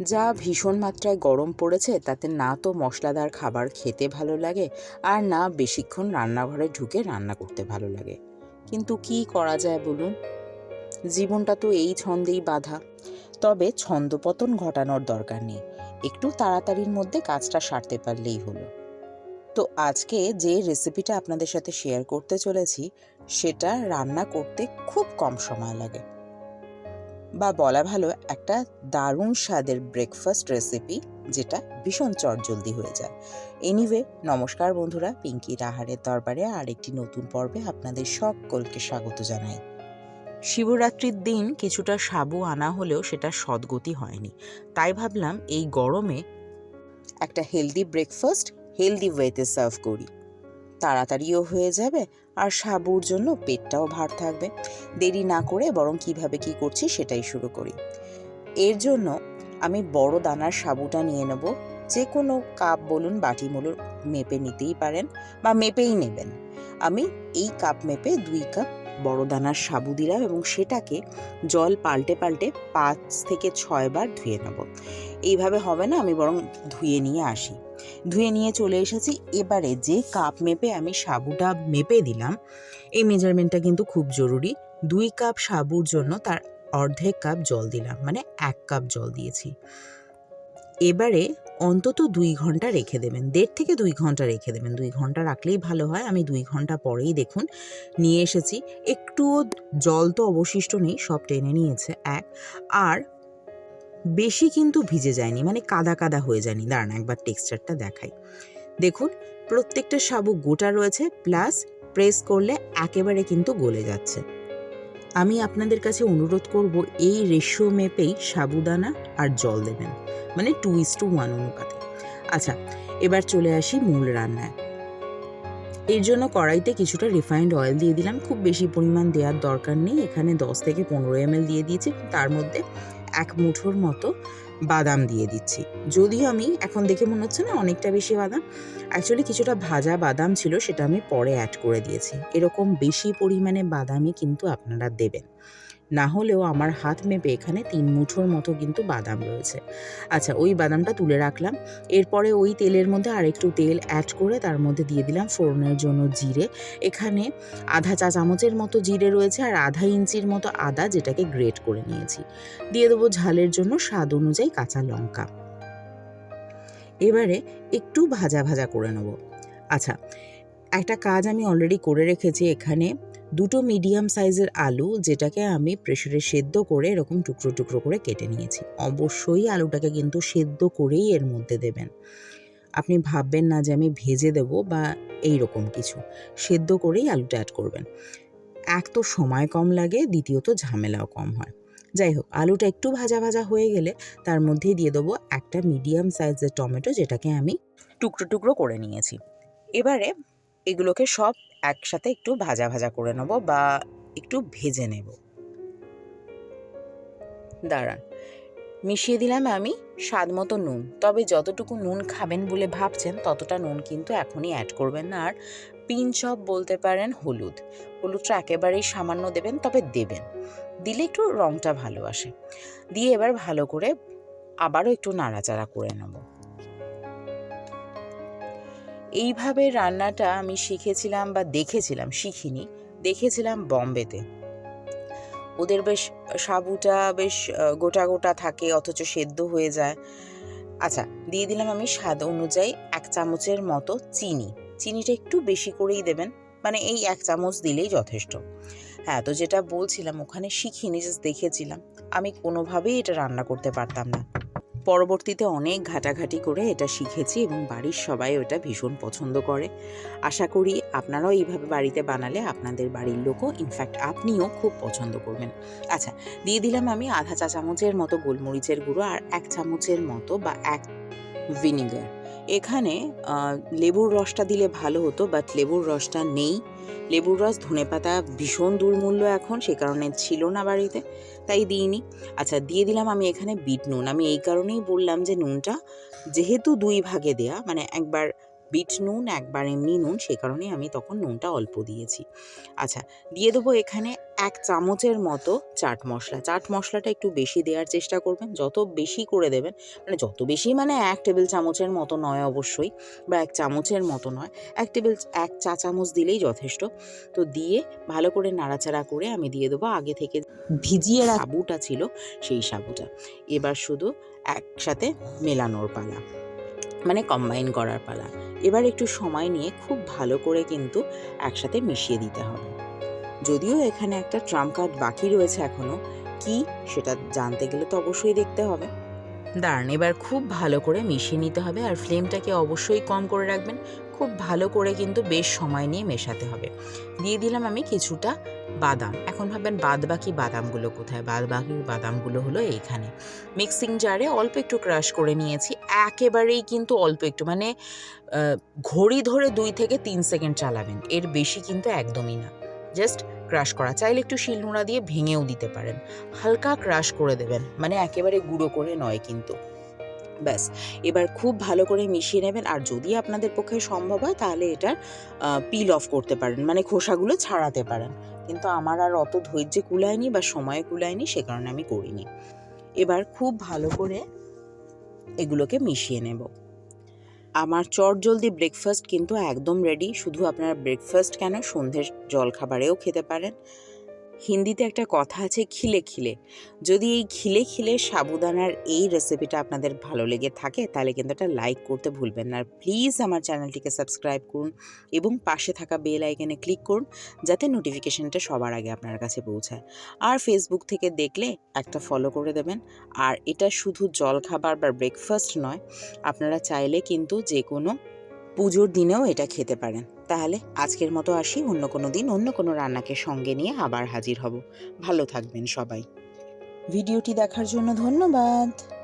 যা ভীষণ মাত্রায় গরম পড়েছে, তাতে না তো মশলাদার খাবার খেতে ভালো লাগে আর না বেশিক্ষণ রান্নাঘরে ঢুকে রান্না করতে ভালো লাগে। কিন্তু কি করা যায় বলুন? জীবনটা তো এই ছন্দেই বাধা। তবে ছন্দপতন ঘটানোর দরকার নেই। একটু তাড়াতাড়ির মধ্যে কাজটা সারতে পারলেই হলো। তো আজকে যে রেসিপিটা আপনাদের সাথে শেয়ার করতে চলেছি, সেটা রান্না করতে খুব কম সময় লাগে। বা বলা ভালো একটা দারুণ স্বাদের ব্রেকফাস্ট রেসিপি যেটা ভীষণ চটজলদি হয়ে যায়। এনিওয়ে নমস্কার বন্ধুরা পিঙ্কি রাহারের দরবারে আরেকটি নতুন পর্বে আপনাদের সকলকে স্বাগত জানাই। শিবরাত্রির দিন কিছুটা সাবু আনা হলেও সেটা সদ্গতি হয়নি। তাই ভাবলাম এই গরমে একটা হেলদি ব্রেকফাস্ট হেলদি ওয়েতে সার্ভ করি। তাড়াতাড়িও হয়ে যাবে আর সাবুর জন্য পেটটাও ভার থাকবে। দেরি না করে বরং কীভাবে কি করছি সেটাই শুরু করি। এর জন্য আমি বড় দানার সাবুটা নিয়ে নেব। যে কোনো কাপ বলুন, বাটি মেপে নিতেই পারেন বা মেপেই নেবেন। আমি এই কাপ মেপে দুই কাপ বড় দানার সাবু দিলাম এবং সেটাকে জল পাল্টে পাল্টে পাঁচ থেকে ছয় বার ধুয়ে নেব। এইভাবে হবে না, আমি বরং ধুয়ে নিয়ে আসি। ধুয়ে নিয়ে চলে এসেছি। এবারে যে কাপ মেপে আমি সাবুটা মেপে দিলাম, এই মেজারমেন্টটা কিন্তু খুব জরুরি। দুই কাপ সাবুর জন্য তার অর্ধেক কাপ জল দিলাম মানে এক কাপ জল দিয়েছি। এবারে অন্তত দুই ঘণ্টা রেখে দেবেন। দেড় থেকে দুই ঘণ্টা রেখে দেবেন। দুই ঘণ্টা রাখলেই ভালো হয়। আমি দুই ঘণ্টা পরেই দেখুন, নিয়ে এসেছি। একটুও জল তো অবশিষ্ট নেই, সব টেনে নিয়েছে এক। আর বেশি কিন্তু ভিজে যায়নি মানে কাদা কাদা হয়ে যায়নি। দাঁড়ান, একবার টেক্সচারটা দেখাই। দেখুন, প্রত্যেকটা সাবু গোটা রয়েছে, প্লাস প্রেস করলে একেবারে কিন্তু গলে যাচ্ছে। আমি আপনাদের কাছে অনুরোধ করব, এই রেশিও মেপেই সাবুদানা আর জল দেবেন। মানে টু ইস টু ওয়ান অনুপাতে। আচ্ছা এবার চলে আসি মূল রান্নায়। এর জন্য কড়াইতে কিছুটা রিফাইন্ড অয়েল দিয়ে দিলাম। খুব বেশি পরিমাণ দেওয়ার দরকার নেই। এখানে দশ থেকে পনেরো এম দিয়ে দিয়েছি। তার মধ্যে এক মুঠোর মতো বাদাম দিয়ে দিচ্ছি। যদিও আমি এখন দেখে মনে হচ্ছে না অনেকটা বেশি বাদাম। অ্যাকচুয়ালি কিছুটা ভাজা বাদাম ছিল, সেটা আমি পরে অ্যাড করে দিয়েছি। এরকম বেশি পরিমাণে বাদামই কিন্তু আপনারা দেবেন। না হলেও আমার হাত মেপে এখানে তিন মুঠোর মতো কিন্তু বাদাম রয়েছে। আচ্ছা ওই বাদামটা তুলে রাখলাম। এরপরে ওই তেলের মধ্যে আরেকটু তেল অ্যাড করে তার মধ্যে দিয়ে দিলাম ফোড়নের জন্য জিরে। এখানে আধা চা চামচের মতো জিরে রয়েছে আর আধা ইঞ্চির মতো আদা যেটাকে গ্রেট করে নিয়েছি। দিয়ে দেবো ঝালের জন্য স্বাদ অনুযায়ী কাঁচা লঙ্কা। এবারে একটু ভাজা ভাজা করে নেব। আচ্ছা একটা কাজ আমি অলরেডি করে রেখেছি এখানে। দুটো মিডিয়াম সাইজের আলু যেটাকে আমি প্রেশারে সেদ্ধ করে এরকম টুকরো টুকরো করে কেটে নিয়েছি। অবশ্যই আলুটাকে কিন্তু সেদ্ধ করেই এর মধ্যে দেবেন। আপনি ভাববেন না যে আমি ভেজে দেব বা এই রকম কিছু। সেদ্ধ করেই আলুটা অ্যাড করবেন। এক তো সময় কম লাগে, দ্বিতীয়ত ঝামেলাও কম হয়। যাই হোক, আলুটা একটু ভাজা ভাজা হয়ে গেলে তার মধ্যেই দিয়ে দেবো একটা মিডিয়াম সাইজের টমেটো যেটাকে আমি টুকরো টুকরো করে নিয়েছি। এবারে এগুলোকে সব একসাথে একটু ভাজা ভাজা করে নেব বা একটু ভেজে নেব। দাঁড়ান, মিশিয়ে দিলাম আমি স্বাদ মতো নুন। তবে যতটুকু নুন খাবেন বলে ভাবছেন, ততটা নুন কিন্তু এখনই অ্যাড করবেন না। আর পিঞ্চ অফ বলতে পারেন হলুদ। হলুদটা একেবারেই সামান্য দেবেন, তবে দেবেন। দিলে একটু রঙটা ভালো আসে। দিয়ে এবার ভালো করে আবারও একটু নাড়াচাড়া করে নেব। এইভাবে রান্নাটা আমি শিখেছিলাম বা দেখেছিলাম, শিখিনি। দেখেছিলাম বম্বেতে। ওদের বেশ সাবুটা বেশ গোটা গোটা থাকে, অথচ সেদ্ধ হয়ে যায়। আচ্ছা দিয়ে দিলাম আমি স্বাদ অনুযায়ী এক চামচের মতো চিনি। চিনিটা একটু বেশি করেই দেবেন মানে এই এক চামচ দিলেই যথেষ্ট। হ্যাঁ তো যেটা বলছিলাম, ওখানে শিখিনি জাস্ট দেখেছিলাম। আমি কোনোভাবেই এটা রান্না করতে পারতাম না। পরবর্তীতে অনেক ঘাটাঘাটি করে এটা শিখেছি এবং বাড়ির সবাই ওটা ভীষণ পছন্দ করে। আশা করি আপনারাও এইভাবে বাড়িতে বানালে আপনাদের বাড়ির লোকও ইনফ্যাক্ট আপনিও খুব পছন্দ করবেন। আচ্ছা দিয়ে দিলাম আমি আধা চা চামচের মতো গোলমরিচের গুঁড়ো আর এক চামচের মতো বা এক ভিনিগার এখানে লেবুর রসটা দিলে ভালো হতো বাট লেবুর রসটা নেই। লেবুর রস ধনেপাতা ভীষণ দুর্মূল্য এখন, সে কারণে ছিল না বাড়িতে, তাই দিইনি। আচ্ছা দিয়ে দিলাম আমি এখানে বিট নুন। আমি এই কারণেই বললাম যে নুনটা যেহেতু দুই ভাগে দেয়া মানে একবার বিট নুন, একবার এমনি নুন, সে কারণে আমি তখন নুনটা অল্প দিয়েছি। আচ্ছা দিয়ে দেবো এখানে এক চামচের মতো চাট মশলা। চাট মশলাটা একটু বেশি দেওয়ার চেষ্টা করবেন। যত বেশি করে দেবেন মানে যত বেশি মানে এক টেবিল চামচের মতো নয় অবশ্যই, বা এক চামচের মতো নয়, এক টেবিল, এক চা চামচ দিলেই যথেষ্ট। তো দিয়ে ভালো করে নাড়াচাড়া করে আমি দিয়ে দেবো আগে থেকে ভিজিয়ে সাবুটা ছিল, সেই সাবুটা। এবার শুধু একসাথে মেলানোর পালা মানে কম্বাইন করার পালা। এবার একটু সময় নিয়ে খুব ভালো করে কিন্তু একসাথে মিশিয়ে দিতে হবে। যদিও এখানে একটা ট্রাম্প কার্ড বাকি রয়েছে এখনও কি সেটা জানতে গেলে তো অবশ্যই দেখতে হবে। দাঁড়ান, এবার খুব ভালো করে মিশিয়ে নিতে হবে আর ফ্লেমটাকে অবশ্যই কম করে রাখবেন। খুব ভালো করে কিন্তু বেশ সময় নিয়ে মেশাতে হবে। দিয়ে দিলাম আমি কিছুটা বাদাম। এখন ভাববেন বাদ বাকি বাদামগুলো কোথায়? বাদ বাকি বাদামগুলো হলো এইখানে। মিক্সিং জারে অল্প একটু ক্রাশ করে নিয়েছি। একেবারেই কিন্তু অল্প একটু মানে ঘড়ি ধরে দুই থেকে তিন সেকেন্ড চালাবেন। এর বেশি কিন্তু একদমই না। জাস্ট ক্রাশ করা। চাইলে একটু শিল শিলনোড়া দিয়ে ভেঙেও দিতে পারেন। হালকা ক্রাশ করে দেবেন। মানে একেবারে গুঁড়ো করে নয় কিন্তু। ব্যাস। এবার খুব ভালো করে মিশিয়ে নেবেন। আর যদি আপনাদের পক্ষে সম্ভব হয়, তাহলে এটার পিল অফ করতে পারেন। মানে খোসাগুলো ছাড়াতে পারেন। কিন্তু আমার আর অত ধৈর্য কুলায়নি বা সময় কুলায়নি, সে কারণে আমি করিনি। এবার খুব ভালো করে এগুলোকে মিশিয়ে নেব। আমার চটজলদি ব্রেকফাস্ট কিন্তু একদম রেডি শুধু আপনারা ব্রেকফাস্ট কেন? সন্ধ্যের জলখাবারেও খেতে পারেন। হিন্দিতে একটা কথা আছে, খিলে খিলে যদি এই খিলে খিলে সাবুদানার এই রেসিপিটা আপনাদের ভালো লেগে থাকে, তাহলে কিন্তু একটা লাইক করতে ভুলবেন না। আর প্লিজ আমার চ্যানেলটিকে সাবস্ক্রাইব করুন এবং পাশে থাকা বেল আইকনে ক্লিক করুন, যাতে নোটিফিকেশানটা সবার আগে আপনার কাছে পৌঁছায়। আর ফেসবুক থেকে দেখলে একটা ফলো করে দেবেন। আর এটা শুধু জলখাবার বা ব্রেকফাস্ট নয়, আপনারা চাইলে কিন্তু যে কোনো পুজোর দিনেও এটা খেতে পারেন। তাহলে আজকের মতো আসি। অন্য কোনো দিন অন্য কোনো রান্নাকে সঙ্গে নিয়ে আবার হাজির হব। ভালো থাকবেন সবাই। ভিডিওটি দেখার জন্য ধন্যবাদ।